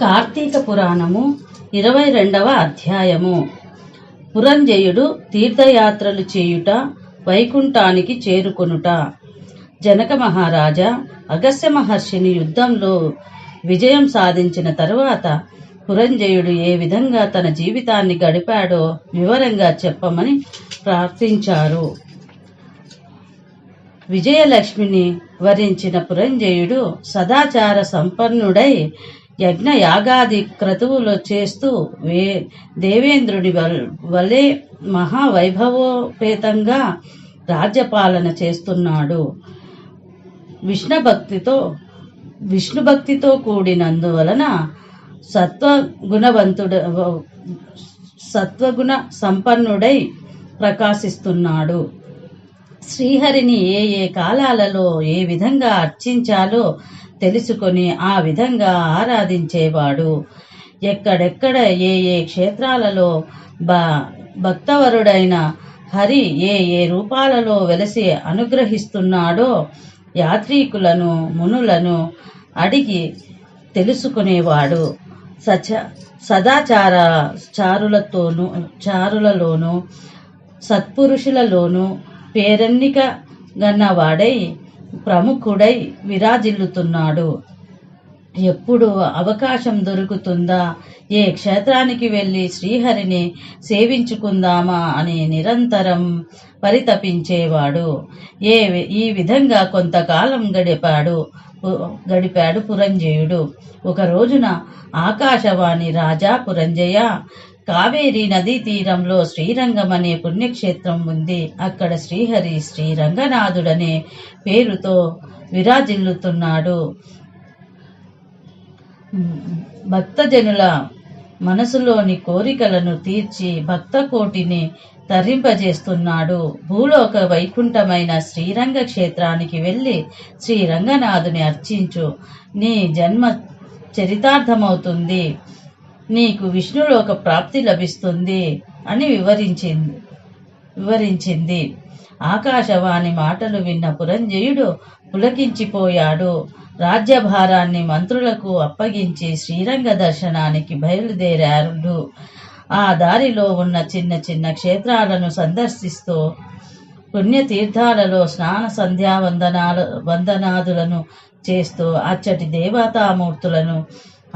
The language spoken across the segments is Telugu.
కార్తీక పురాణము ఇరవై రెండవ అధ్యాయము. పురంజయుడు తీర్థయాత్రలు చేయుట వైకుంఠానికి చేరుకొనుట. జనక మహారాజా అగస్త్య మహర్షిని యుద్ధంలో విజయం సాధించిన తరువాత పురంజయుడు ఏ విధంగా తన జీవితాన్ని గడిపాడో వివరంగా చెప్పమని ప్రార్థించారు. విజయలక్ష్మిని వరించిన పురంజయుడు సదాచార సంపన్నుడై యజ్ఞ యాగాది క్రతువులు చేస్తూ వే దేవేంద్రుడి వల్- వలె మహావైభవోపేతంగా రాజ్యపాలన చేస్తున్నాడు. విష్ణు భక్తితో విష్ణు భక్తితో కూడినందువలన సత్వగుణవంతుడు సత్వగుణ సంపన్నుడై ప్రకాశిస్తున్నాడు. శ్రీహరిని ఏ ఏ కాలాలలో ఏ విధంగా అర్చించాలో తెలుసుకొని ఆ విధంగా ఆరాధించేవాడు. ఎక్కడెక్కడ ఏ ఏ క్షేత్రాలలో బ భక్తవరుడైన హరి ఏ ఏ రూపాలలో వెలసి అనుగ్రహిస్తున్నాడో యాత్రికులను మునులను అడిగి తెలుసుకునేవాడు. సచ సదాచార చారులతోనూ చారులలోనూ సత్పురుషులలోనూ పేరెన్నిక గన్నవాడై ప్రముఖుడై విరాజిల్లుతున్నాడు. ఎప్పుడు అవకాశం దొరుకుతుందా? ఏ క్షేత్రానికి వెళ్ళి శ్రీహరిని సేవించుకుందామా అని నిరంతరం పరితపించేవాడు. ఏ వి- ఈ విధంగా కొంతకాలం గడిపాడు గడిపాడు పురంజయుడు. ఒక రోజున ఆకాశవాణి రాజా పురంజయ కావేరి నదీ తీరంలో శ్రీరంగం అనే పుణ్యక్షేత్రం ఉంది. అక్కడ శ్రీహరి శ్రీరంగనాథుడనే పేరుతో విరాజిల్లుతున్నాడు. భక్తజనుల మనసులోని కోరికలను తీర్చి భక్త కోటిని తరింపజేస్తున్నాడు. భూలోక వైకుంఠమైన శ్రీరంగ క్షేత్రానికి వెళ్ళి శ్రీరంగనాథుని అర్చించు. నీ జన్మ చరితార్థమవుతుంది. నీకు విష్ణులోక ప్రాప్తి లభిస్తుంది అని వివరించింది. వివరించింది. ఆకాశవాణి మాటలు విన్న పురంజయుడు పులకించిపోయాడు. రాజ్యభారాన్ని మంత్రులకు అప్పగించి శ్రీరంగ దర్శనానికి బయలుదేరాడు. ఆ దారిలో ఉన్న చిన్న చిన్న క్షేత్రాలను సందర్శిస్తూ పుణ్యతీర్థాలలో స్నాన సంధ్యా వందనాలు వందనాదులను చేస్తూ అచ్చటి దేవతామూర్తులను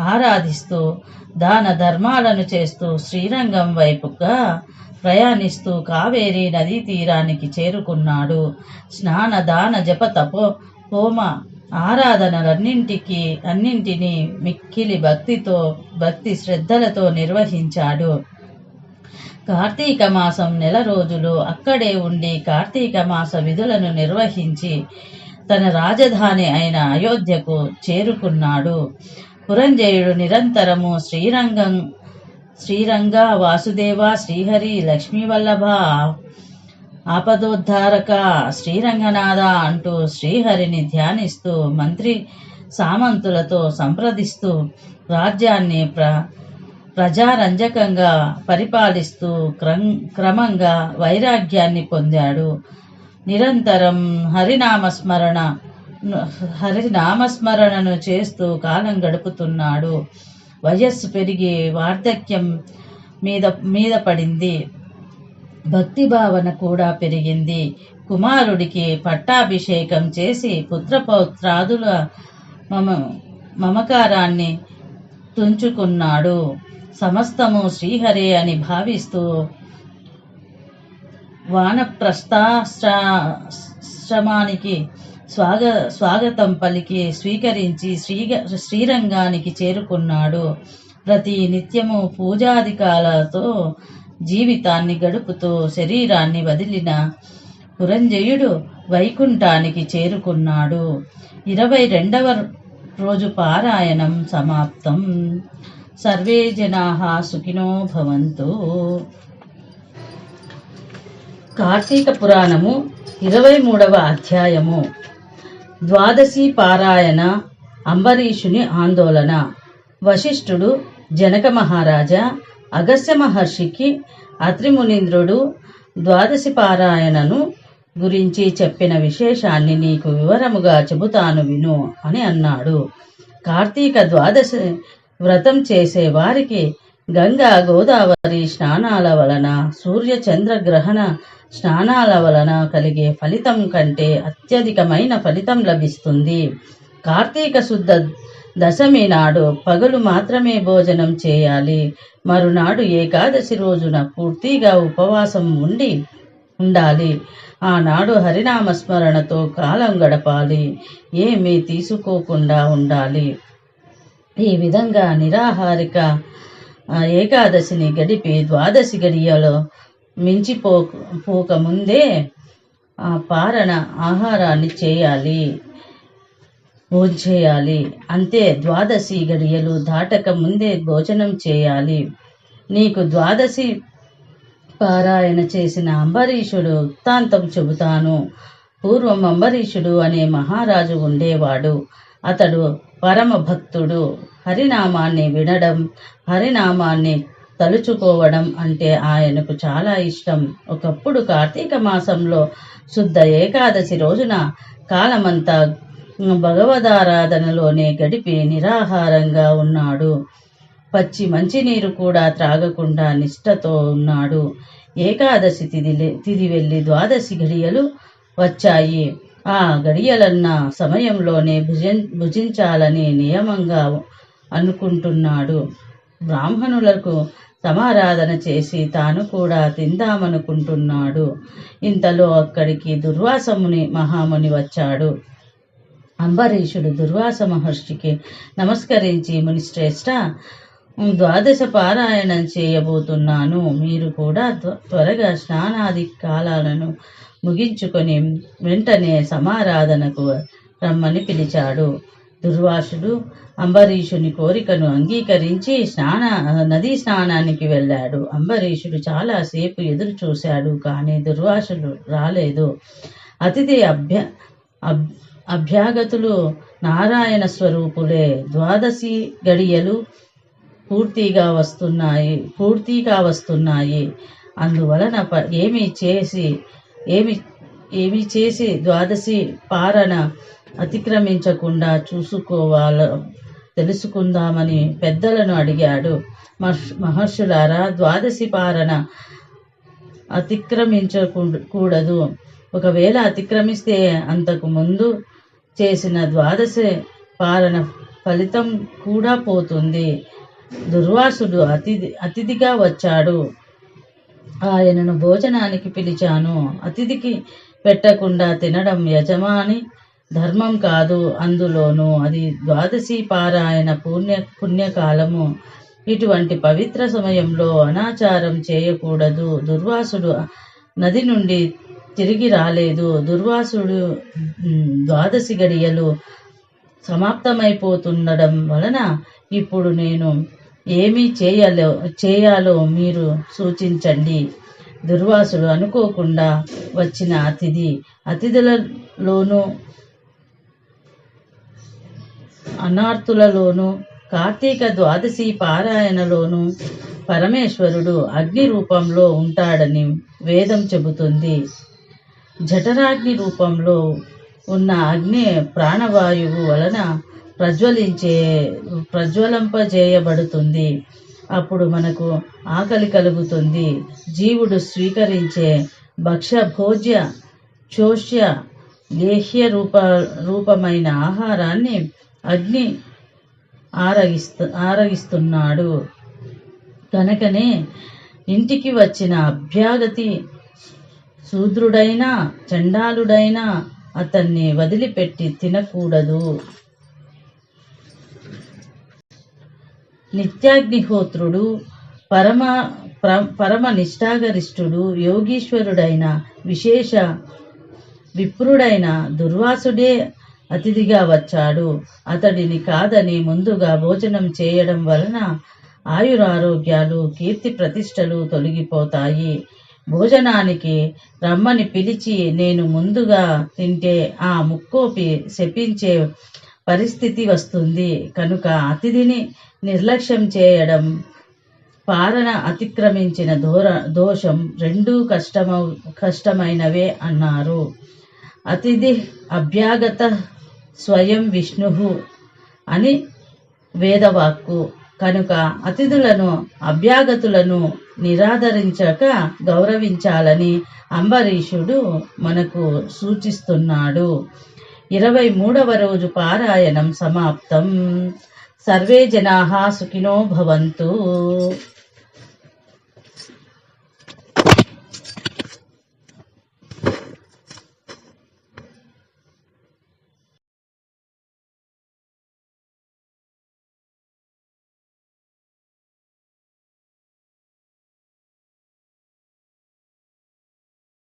ఆరాధిస్తూ దాన ధర్మాలను చేస్తూ శ్రీరంగం వైపుగా ప్రయాణిస్తూ కావేరీ నదీ తీరానికి చేరుకున్నాడు. స్నాన దాన జప తపో హోమ ఆరాధనలన్నింటికి అన్నింటినీ మిక్కిలి భక్తితో భక్తి శ్రద్ధలతో నిర్వహించాడు. కార్తీక మాసం నెల రోజులు అక్కడే ఉండి కార్తీక మాస విధులను నిర్వహించి తన రాజధాని అయిన అయోధ్యకు చేరుకున్నాడు. పురంజయుడు నిరంతరము శ్రీరంగం శ్రీరంగ వాసుదేవ శ్రీహరి లక్ష్మీవల్లభ ఆపదోద్ధారక శ్రీరంగనాథ అంటూ శ్రీహరిని ధ్యానిస్తూ మంత్రి సామంతులతో సంప్రదిస్తూ రాజ్యాన్ని ప్ర ప్రజారంజకంగా పరిపాలిస్తూ క్రం క్రమంగా వైరాగ్యాన్ని పొందాడు. నిరంతరం హరినామస్మరణ హరినామస్మరణను చేస్తూ కాలం గడుపుతున్నాడు. వయస్సు పెరిగి వార్ధక్యం మీద మీద పడింది. భక్తి భావన కూడా పెరిగింది. కుమారుడికి పట్టాభిషేకం చేసి పుత్రపౌత్రాదుల మమ మమకారాన్ని తుంచుకున్నాడు. సమస్తము శ్రీహరే అని భావిస్తూ వానప్రస్థాశ్రమానికి స్వాగ స్వాగతం పలికి స్వీకరించి శ్రీగ శ్రీరంగానికి చేరుకున్నాడు. ప్రతి నిత్యము పూజాధికాలతో జీవితాన్ని గడుపుతూ శరీరాన్ని వదిలిన పురంజయుడు వైకుంఠానికి చేరుకున్నాడు. ఇరవై రెండవ రోజు పారాయణం సమాప్తం. సర్వే జనా సుఖినో భవంతు. కార్తీక పురాణము ఇరవై మూడవ అధ్యాయము. ద్వాదశి పారాయణ అంబరీషుని ఆందోళన. వశిష్ఠుడు జనక మహారాజా అగస్త్య మహర్షికి అత్రిమునీంద్రుడు ద్వాదశి పారాయణను గురించి చెప్పిన విశేషాన్ని నీకు వివరముగా చెబుతాను విను అని అన్నాడు. కార్తీక ద్వాదశి వ్రతం చేసే వారికి గంగా గోదావరి స్నానాల వలన సూర్య చంద్ర గ్రహణ స్నానాల వలన కలిగే ఫలితం కంటే అత్యధికమైన ఫలితం లభిస్తుంది. కార్తీక శుద్ధ దశమి నాడు పగలు మాత్రమే భోజనం చేయాలి. మరునాడు ఏకాదశి రోజున పూర్తిగా ఉపవాసం ఉండి ఉండాలి. ఆనాడు హరినామ స్మరణతో కాలం గడపాలి. ఏమీ తీసుకోకుండా ఉండాలి. ఈ విధంగా నిరాహారిక ఆ, ఏకాదశిని గడిపి ద్వాదశి గడియలో మించిపో పోక ముందే ఆ పారణ ఆహారాన్ని చేయాలి. భోంచేయాలి. అంతే ద్వాదశి గడియలు దాటక ముందే భోజనం చేయాలి. నీకు ద్వాదశి పారాయణ చేసిన అంబరీషుడు వృత్తాంతం చెబుతాను. పూర్వం అంబరీషుడు అనే మహారాజు ఉండేవాడు. అతడు పరమ భక్తుడు హరినామాన్ని వినడం హరినామాన్ని తలుచుకోవడం అంటే ఆయనకు చాలా ఇష్టం. ఒకప్పుడు కార్తీక మాసంలో శుద్ధ ఏకాదశి రోజున కాలమంతా భగవదారాధనలోనే గడిపి నిరాహారంగా ఉన్నాడు. పచ్చి మంచినీరు కూడా త్రాగకుండా నిష్ఠతో ఉన్నాడు. ఏకాదశి తిది తిది వెళ్ళి ద్వాదశి గడియలు వచ్చాయి. ఆ గడియలన్న సమయంలోనే భుజం భుజించాలని నియమంగా అనుకుంటున్నాడు. బ్రాహ్మణులకు సమారాధన చేసి తాను కూడా తిందామనుకుంటున్నాడు. ఇంతలో అక్కడికి దుర్వాసముని మహాముని వచ్చాడు. అంబరీషుడు దుర్వాస మహర్షికి నమస్కరించి మునిశ్రేష్ట ద్వాదశ పారాయణం చేయబోతున్నాను. మీరు కూడా త్వ- త్వరగా స్నానాది కాలాలను ముగించుకొని వెంటనే సమారాధనకు రమ్మని పిలిచాడు. దుర్వాసుడు అంబరీషుని కోరికను అంగీకరించి స్నాన నదీ స్నానానికి వెళ్ళాడు. అంబరీషుడు చాలాసేపు ఎదురు చూశాడు కానీ దుర్వాసుడు రాలేదు. అతిథి అభ్య అబ్- అభ్యాగతులు నారాయణ స్వరూపులే. ద్వాదశి గడియలు పూర్తిగా వస్తున్నాయి పూర్తిగా వస్తున్నాయి. అందువలన ప- ఏమి చేసి ఏమి ఏమి చేసి ద్వాదశి పారణ అతిక్రమించకుండా చూసుకోవాల తెలుసుకుందామని పెద్దలను అడిగాడు. మహర్ష్- మహర్షులారా ద్వాదశి పారణ అతిక్రమించకూడదు. ఒకవేళ అతిక్రమిస్తే అంతకు ముందు చేసిన ద్వాదశి పాలన ఫలితం కూడా పోతుంది. దుర్వాసుడు అతిథి అతిథిగా వచ్చాడు. ఆయనను భోజనానికి పిలిచాను. అతిథికి పెట్టకుండా తినడం యజమాని ధర్మం కాదు అందులోనూ. అది ద్వాదశి పారాయణ పుణ్య పుణ్యకాలము. ఇటువంటి పవిత్ర సమయంలో అనాచారం చేయకూడదు. దుర్వాసుడు నది నుండి తిరిగి రాలేదు. దుర్వాసుడు ద్వాదశి గడియలు సమాప్తమైపోతుండడం వలన ఇప్పుడు నేను ఏమీ చేయాలో చేయాలో మీరు సూచించండి. దుర్వాసుడు అనుకోకుండా వచ్చిన అతిథి అతిథులలోనూ అనార్థులలోనూ కార్తీక ద్వాదశి పారాయణలోనూ పరమేశ్వరుడు అగ్ని రూపంలో ఉంటాడని వేదం చెబుతుంది. జఠరాగ్ని రూపంలో ఉన్న అగ్ని ప్రాణవాయువు వలన ప్రజ్వలించే ప్రజ్వలింపజేయబడుతుంది. అప్పుడు మనకు ఆకలి కలుగుతుంది. జీవుడు స్వీకరించే భక్ష్య భోజ్య చోష్య దేహ్య రూప రూపమైన ఆహారాన్ని అగ్ని ఆరగిస్తు ఆరగిస్తున్నాడు. కనుకనే ఇంటికి వచ్చిన అభ్యాగతి శూద్రుడైనా చండాలుడైనా అతన్ని వదిలిపెట్టి తినకూడదు. నిత్యాగ్నిహోత్రుడు పరమ ప్ర- పరమ నిష్ఠాగరిష్ఠుడు యోగీశ్వరుడైన విశేష విప్రుడైన దుర్వాసుడే అతిథిగా వచ్చాడు. అతడిని కాదని ముందుగా భోజనం చేయడం వలన ఆయురారోగ్యాలు కీర్తి ప్రతిష్టలు తొలగిపోతాయి. భోజనానికి రమ్మని పిలిచి నేను ముందుగా తింటే ఆ ముక్కోపి శపించే పరిస్థితి వస్తుంది. కనుక అతిథిని నిర్లక్ష్యం చేయడం పాలన అతిక్రమించిన దూర దోషం రెండూ కష్టమ కష్టమైనవే అన్నారు. అతిథి అభ్యాగత స్వయం విష్ణు అని వేదవాక్కు. కనుక అతిథులను అభ్యాగతులను నిరాదరించక గౌరవించాలని అంబరీషుడు మనకు సూచిస్తున్నాడు. ఇరవై మూడవ రోజు పారాయణం సమాప్తం. సర్వే జనా సుఖినో భవంతు.